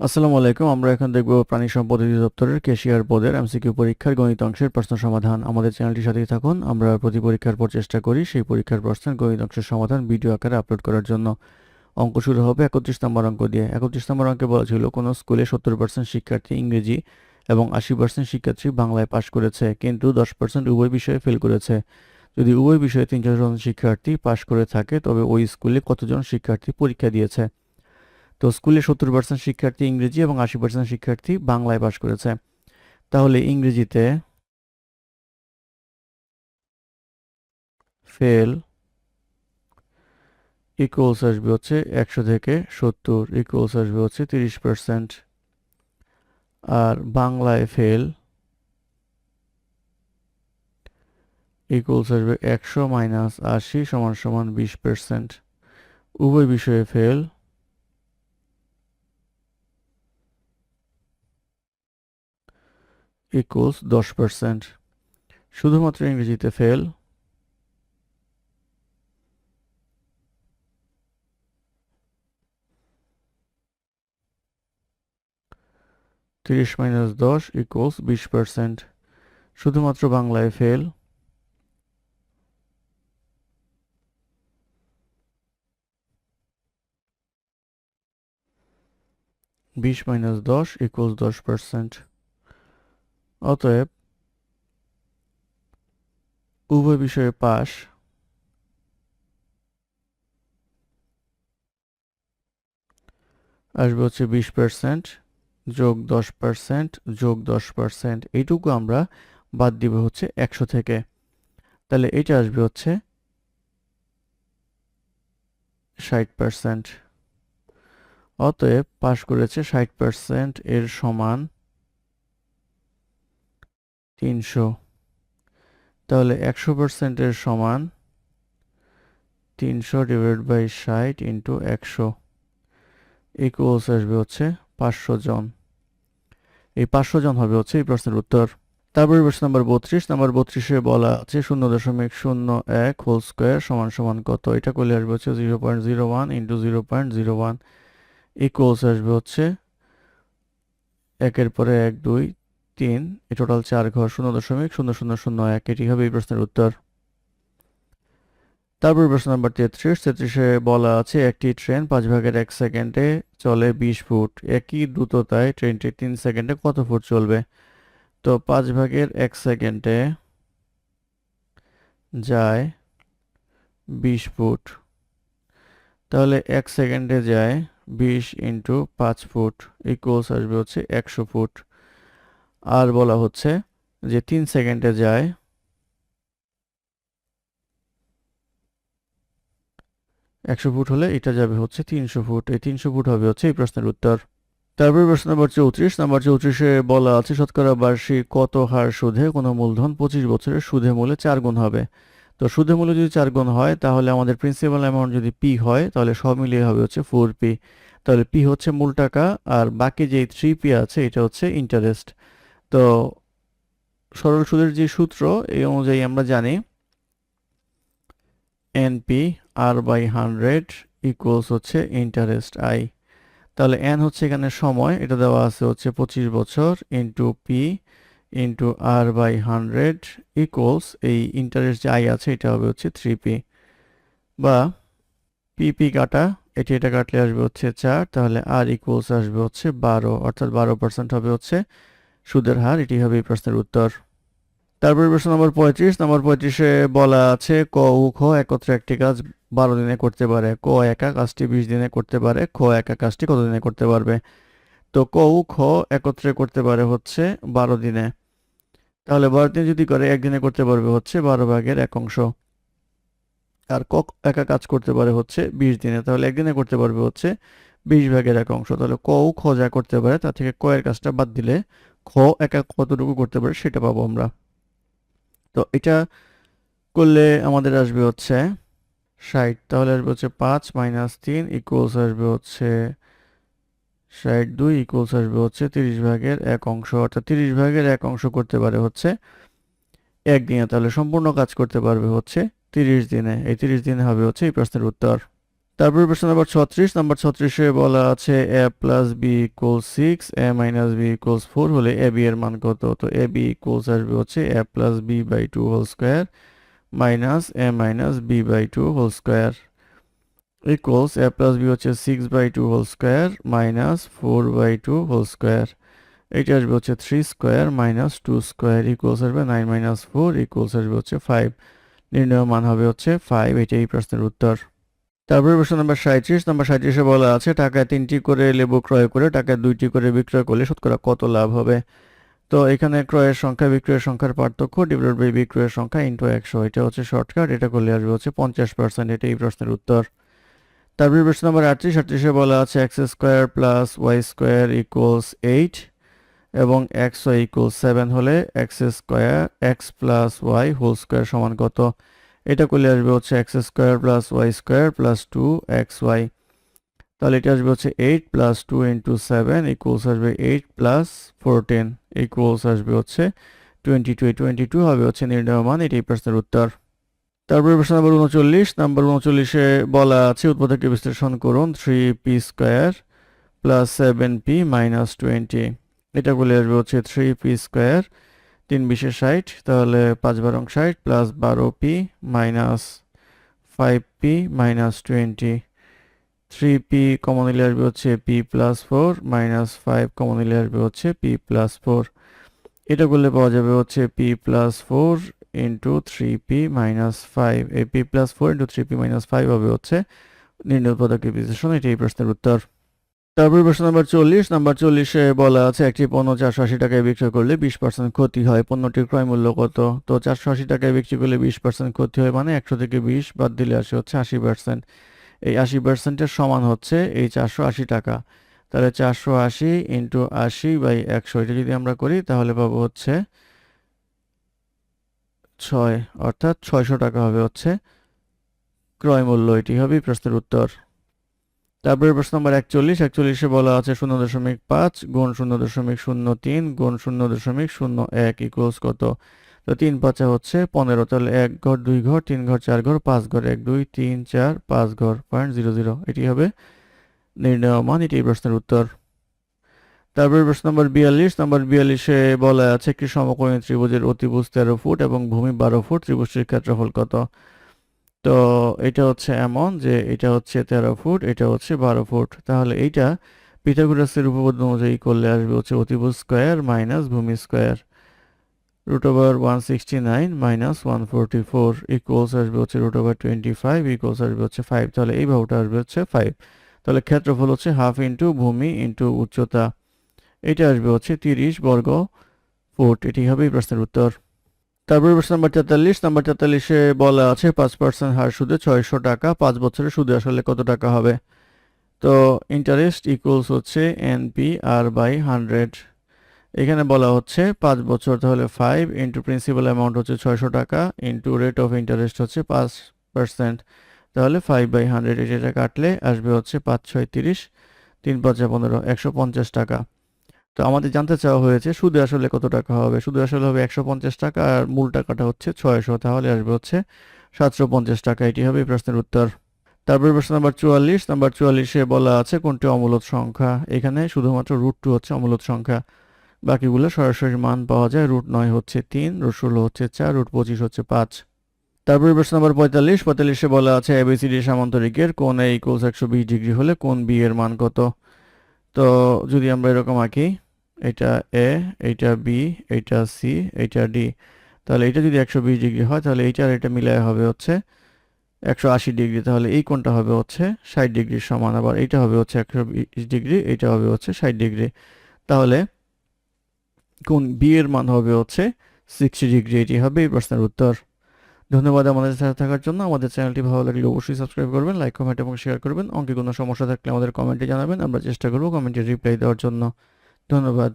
আসসালামু আলাইকুম, আমরা এখন দেখব প্রাণী সম্পদ অধিদপ্তরের কেশিয়ার পদের এমসিকিউ পরীক্ষার গণিত অংশের প্রশ্ন সমাধান। আমাদের চ্যানেলটির সাথেই থাকুন, আমরা প্রতি পরীক্ষার পর চেষ্টা করি সেই পরীক্ষার প্রশ্নের গণিত অংশের সমাধান ভিডিও আকারে আপলোড করার জন্য। অঙ্ক শুরু হবে একত্রিশ নম্বর অঙ্ক দিয়ে। একত্রিশ নম্বর অঙ্কে বলা ছিল, কোনো স্কুলে সত্তর পার্সেন্ট শিক্ষার্থী ইংরেজি এবং আশি পার্সেন্ট শিক্ষার্থী বাংলায় পাশ করেছে, কিন্তু দশ পার্সেন্ট উভয় বিষয়ে ফেল করেছে। যদি উভয় বিষয়ে তিনশো জন শিক্ষার্থী পাশ করে থাকে, তবে ওই স্কুলে কতজন শিক্ষার্থী পরীক্ষা দিয়েছে? তো স্কুলে সত্তর পার্সেন্ট শিক্ষার্থী ইংরেজি এবং আশি পার্সেন্ট শিক্ষার্থী বাংলায় পাশ করেছে। তাহলে ইংরেজিতে ফেল ইকুয়ালস আসবে হচ্ছে একশো থেকে সত্তর ইকুয়ালস আসবে হচ্ছে তিরিশ পার্সেন্ট আর বাংলায় ফেল ইকুয়ালস আসবে একশো মাইনাস আশি সমান সমান বিশ পার্সেন্ট উভয় বিষয়ে ফেল ইকুয়ালস দশ পার্সেন্ট শুধুমাত্র ইংরেজিতে ফেল তিরিশ মাইনাস দশ ইকুয়ালস বিশ পার্সেন্ট শুধুমাত্র বাংলায় ফেল বিশ মাইনাস দশ ইকুয়ালস দশ পার্সেন্ট অতএব উভয় বিষয়ে পাশ আসবে হচ্ছে বিশ পার্সেন্ট যোগ দশ পার্সেন্ট যোগ দশ পার্সেন্ট এইটুকু আমরা বাদ দিব হচ্ছে একশো থেকে। তাহলে এটা আসবে হচ্ছে ষাট পার্সেন্ট অতএব পাশ করেছে ষাট পার্সেন্ট এর সমান তিনশো। তাহলে একশো পার্সেন্টের সমান তিনশো ডিভাইড বাই ষাট ইন্টু একশো। ইকুয়ালস আসবে হচ্ছে পাঁচশো জন। এই পাঁচশো জন হবে হচ্ছে এই প্রশ্নের উত্তর। তারপরে প্রশ্ন নাম্বার বত্রিশ। নাম্বার বত্রিশে বলা আছে শূন্য দশমিক শূন্য এক হোল স্কোয়ার সমান সমান কত? এটা করলে আসবে হচ্ছে zero point zero one into zero point zero one equals আসবে হচ্ছে একের পরে এক, দুই তিন এই টোটাল চার ঘর শূন্য দশমিক শূন্য শূন্য শূন্য এক, এটি হবে এই প্রশ্নের উত্তর। তারপর প্রশ্ন নাম্বার তেত্রিশ, তেত্রিশে বলা আছে, একটি ট্রেন পাঁচ ভাগের এক সেকেন্ডে চলে বিশ ফুট। একই দ্রুততায় ট্রেনটি তিন সেকেন্ডে কত ফুট চলবে? তো পাঁচ ভাগের এক সেকেন্ডে যায় বিশ ফুট। তাহলে এক সেকেন্ডে যায় বিশ ইন্টু পাঁচ ফুট ইকুয়ালস আসবে হচ্ছে একশো ফুট। আর বলা হচ্ছে যে তিন সেকেন্ডে যায়। একশো ফুট হলে এটা যাবে হচ্ছে তিনশো ফুট। এই তিনশো ফুট হবে হচ্ছে এই প্রশ্নের উত্তর। তারপরে প্রশ্ন নম্বর চৌত্রিশ। নাম্বার চৌত্রিশে বলা আছে, শতকরা বার্ষিক কত হার সুদে কোনো মূলধন পঁচিশ বছরের সুদে মূলে চার গুণ হবে। তো সুদে মূলে যদি চার গুণ হয়, তাহলে আমাদের প্রিন্সিপাল অ্যামাউন্ট যদি পি হয়, তাহলে সব মিলিয়ে হবে হচ্ছে ফোর পি তাহলে পি হচ্ছে মূল টাকা, আর বাকি যে থ্রি পি আছে, এটা হচ্ছে ইন্টারেস্ট তো সরল সুদের যে সূত্র, এই অনুযায়ী আমরা জানি NP R by hundred equals হচ্ছে ইন্টারেস্ট আই তাহলে এন হচ্ছে এখানে সময়, এটা দেওয়া আছে হচ্ছে পঁচিশ বছর into P into R by hundred equals এই ইন্টারেস্ট যে আই আছে, এটা হবে হচ্ছে থ্রি পি বা পিপি কাটা, এটি এটা কাটলে আসবে হচ্ছে চার, তাহলে আর ইকুয়ালস আসবে হচ্ছে বারো, অর্থাৎ বারো পার্সেন্ট হবে হচ্ছে সুদের হার, এটি হবে প্রশ্নের উত্তর। তারপরে প্রশ্ন নম্বর পঁয়ত্রিশ। নম্বর পঁয়ত্রিশে বলা আছে, ক উ খ একত্রে একটি কাজ বারো দিনে করতে পারে। ক একা কাজটি বিশ দিনে করতে পারে। খ একা কাজটি কত দিনে করতে পারবে? তো ক উ খ একত্রে করতে পারে হচ্ছে বারো দিনে। তাহলে বারো দিনে যদি করে একদিনে করতে পারবে হচ্ছে বারো ভাগের এক অংশ। আর ক একা কাজ করতে পারে হচ্ছে বিশ দিনে। তাহলে একদিনে করতে পারবে হচ্ছে বিশ ভাগের এক অংশ। তাহলে ক উ খ যা করতে পারে, তার থেকে ক এর কাজটা বাদ দিলে খ একা কতটুকু করতে পারে সেটা পাবো আমরা। তো এটা করলে আমাদের আসবে হচ্ছে ষাট, তাহলে আসবে হচ্ছে পাঁচ মাইনাস তিন ইকুয়ালস আসবে হচ্ছে ষাট দুই ইকুয়ালস আসবে হচ্ছে তিরিশ ভাগের এক অংশ, অর্থাৎ তিরিশ ভাগের এক অংশ করতে পারে হচ্ছে একদিনে তাহলে সম্পূর্ণ কাজ করতে পারবে হচ্ছে তিরিশ দিনে, এই তিরিশ দিনে হবে হচ্ছে এই প্রশ্নের উত্তর। তারপরে প্রশ্ন নাম্বার ছত্রিশ। নাম্বার ছত্রিশে বলা আছে A plus B equal six A minus B equals four হলে এ বি এর মান কত? তো এ বি ইকুয়ালস আসবে হচ্ছে A plus B by two whole square minus A minus B by two whole square equals A plus B হচ্ছে six by two whole square minus four by two whole square এটা আসবে হচ্ছে three square minus two square equals আসবে nine minus four equals আসবে হচ্ছে five নির্ণয় মান হবে হচ্ছে ফাইভ এটাই প্রশ্নের উত্তর। তারপরে প্রশ্ন নাম্বার সাঁত্রিশ নাম্বার সাঁত্রিশে বলা আছে, টাকায় তিনটি করে লেবু ক্রয় করে, টাকায় দুইটি করে বিক্রয় করলে শতকরা কত লাভ হবে? তো এখানে ক্রয়ের সংখ্যা, বিক্রয়ের সংখ্যার পার্থক্য ডিভাইড বাই বিক্রয়ের সংখ্যা ইন্টু একশো, এটা হচ্ছে শর্টকাট এটা করলে আসবে হচ্ছে পঞ্চাশ পার্সেন্ট এটা এই প্রশ্নের উত্তর। তারপরে প্রশ্ন নাম্বার আটত্রিশ, আটত্রিশে বলা আছে X square plus Y square equals eight এবং এক্স ওয়াই ইকুয়াল সেভেন হলে X square X plus Y whole square সমান কত? এটা করলে আসবে হচ্ছে X square plus Y square plus two X Y তাহলে এটা আসবে হচ্ছে eight plus two into seven equals আসবে এইট প্লাস ফোরটিন ইকুয়ালস আসবে হচ্ছে টোয়েন্টি টু টোয়েন্টি টু হবে হচ্ছে নির্ণয় মান, এটাই প্রশ্নের উত্তর। তারপরে প্রশ্ন নাম্বার উনচল্লিশ। নাম্বার উনচল্লিশে বলা আছে, উৎপাদককে বিশ্লেষণ করুন three P square plus seven P minus twenty এটা বলে আসবে হচ্ছে থ্রি পি স্কোয়ার তিন বিশে ষাট, তাহলে পাঁচ বারং ষাট প্লাস বারো P minus five P minus twenty three P common নিলে আসবে হচ্ছে P plus four minus five common নিলে আসবে হচ্ছে পি প্লাস ফোর এটা করলে পাওয়া যাবে হচ্ছে P plus four into three P minus five এই P plus four into three P minus five হবে হচ্ছে নির্ণয় উৎপাদকের বিশ্লেষণ, এটাই প্রশ্নের উত্তর। তারপর প্রশ্ন নাম্বার চল্লিশ, নাম্বার চল্লিশে বলা আছে, একটি পণ্য চারশো আশি টাকায় বিক্রয় করলে বিশ পার্সেন্ট ক্ষতি হয়। পণ্যটির ক্রয় মূল্য কত? তো চারশো আশি টাকায় বিক্রি করলে বিশ পার্সেন্ট ক্ষতি হয় মানে একশো থেকে বিশ, বাদ দিলে আসে হচ্ছে আশি পার্সেন্ট এই আশি পার্সেন্টের সমান হচ্ছে এই চারশো আশি টাকা। তাহলে চারশো আশি ইন্টু আশি বাই একশো, এটা যদি আমরা করি তাহলে পাবো হচ্ছে ছয়, অর্থাৎ ছয়শো টাকা হবে হচ্ছে ক্রয় মূল্য। এটি হবে প্রশ্নের উত্তর। তারপরে প্রশ্ন নম্বর একচল্লিশ। একচল্লিশে বলা আছে শূন্য দশমিক পাঁচ গুণ শূন্য দশমিক শূন্য তিন গুণ শূন্য দশমিক শূন্য এক ইকুয়ালস কত? তো তিন পাঁচা হচ্ছে পনেরো। তাহলে এক ঘর দুই ঘর, তিন ঘর চার ঘর, পাঁচ ঘর এক দুই, তিন চার, পাঁচ ঘর পয়েন্ট জিরো জিরো এটি হবে নির্ণয় মান, এটি প্রশ্নের উত্তর। তারপরে প্রশ্ন নম্বর বিয়াল্লিশ। নম্বর বিয়াল্লিশে বলা আছে একটি সমকোণী ত্রিভুজের অতিভুজ তেরো ফুট এবং ভূমি বারো ফুট ত্রিভুজটির ক্ষেত্রফল কত? তো এটা হচ্ছে এমন যে এটা হচ্ছে তেরো ফুট, এটা হচ্ছে বারো ফুট। তাহলে এইটা পিথাগোরাসের উপপাদ্য অনুযায়ী করলে আসবে হচ্ছে অতিভুজ স্কোয়ার মাইনাস ভূমি square root over one sixty nine minus one forty four equals আসবে হচ্ছে root over twenty five equals আসবে হচ্ছে ফাইভ। তাহলে এই ভাবটা আসবে হচ্ছে ফাইভ। তাহলে ক্ষেত্রফল হচ্ছে হাফ ইন্টু ভূমি ইন্টু উচ্চতা। এটা আসবে হচ্ছে তিরিশ বর্গ ফুট। এটি হবে এই প্রশ্নের উত্তর। তারপরে প্রশ্ন নাম্বার তেতাল্লিশ, নাম্বার তেতাল্লিশে বলা আছে, পাঁচ পার্সেন্ট হার সুদে ছয়শো টাকা, পাঁচ বছরে সুদে আসলে কত টাকা হবে? তো ইন্টারেস্ট ইকুয়ালস হচ্ছে এনপি আর বাই হান্ড্রেড এখানে বলা হচ্ছে পাঁচ বছর তাহলে ফাইভ ইন্টু প্রিন্সিপাল অ্যামাউন্ট হচ্ছে ছয়শো টাকা ইন্টু রেট অফ ইন্টারেস্ট হচ্ছে পাঁচ পার্সেন্ট তাহলে ফাইভ বাই হান্ড্রেড এটা কাটলে আসবে হচ্ছে পাঁচ ছয় তিরিশ, তিন পাঁচ পনেরো, একশো পঞ্চাশ টাকা। তো আমাদের জানতে চাওয়া হয়েছে, সুদে আসলে কত টাকা হবে? সুদে আসলে হবে একশো পঞ্চাশ টাকা আর মূল টাকাটা হচ্ছে ছয়শো, তাহলে আসবে হচ্ছে সাতশো পঞ্চাশ টাকা। এটি হবে প্রশ্নের উত্তর। তারপরে প্রশ্ন নাম্বার চুয়াল্লিশ। নাম্বার চুয়াল্লিশে বলা আছে কোনটি অমূলত সংখ্যা? এখানে শুধুমাত্র রুট টু হচ্ছে অমূলত সংখ্যা। বাকিগুলো সরাসরি মান পাওয়া যায়। রুট নয় হচ্ছে তিন রুট ষোলো হচ্ছে চার রুট পঁচিশ হচ্ছে পাঁচ। তারপরে প্রশ্ন নাম্বার পঁয়তাল্লিশ। পঁয়তাল্লিশে বলা আছে এবিসিডি সামান্তরিকের কোন এ ইকুয়ালস একশো বিশ ডিগ্রি হলে কোন বি এর মান কত? তো যদি আমরা এরকম আঁকি এটা এ এইটা বি এইটা সি এইটা ডি তাহলে এটা যদি একশো বিশ ডিগ্রি হয়, তাহলে এইটা আর এটা মিলায় হবে হচ্ছে একশো আশি ডিগ্রি। তাহলে এই কোণটা হবে হচ্ছে ষাট ডিগ্রির সমান, আবার এইটা হবে হচ্ছে একশো বিশ ডিগ্রি, এইটা হবে হচ্ছে ষাট ডিগ্রি। তাহলে কোন বি এর মান হবে হচ্ছে সিক্সটি ডিগ্রি, এটি হবে এই প্রশ্নের উত্তর। ধন্যবাদ আমাদের সাথে থাকার জন্য। আমাদের চ্যানেলটি ভালো লাগলে অবশ্যই সাবস্ক্রাইব করবেন, লাইক, কমেন্ট এবং শেয়ার করবেন। অঙ্কে কোনো সমস্যা থাকলে আমাদের কমেন্টে জানাবেন। আমরা চেষ্টা করব কমেন্টে রিপ্লাই দেওয়ার জন্য। ধন্যবাদ।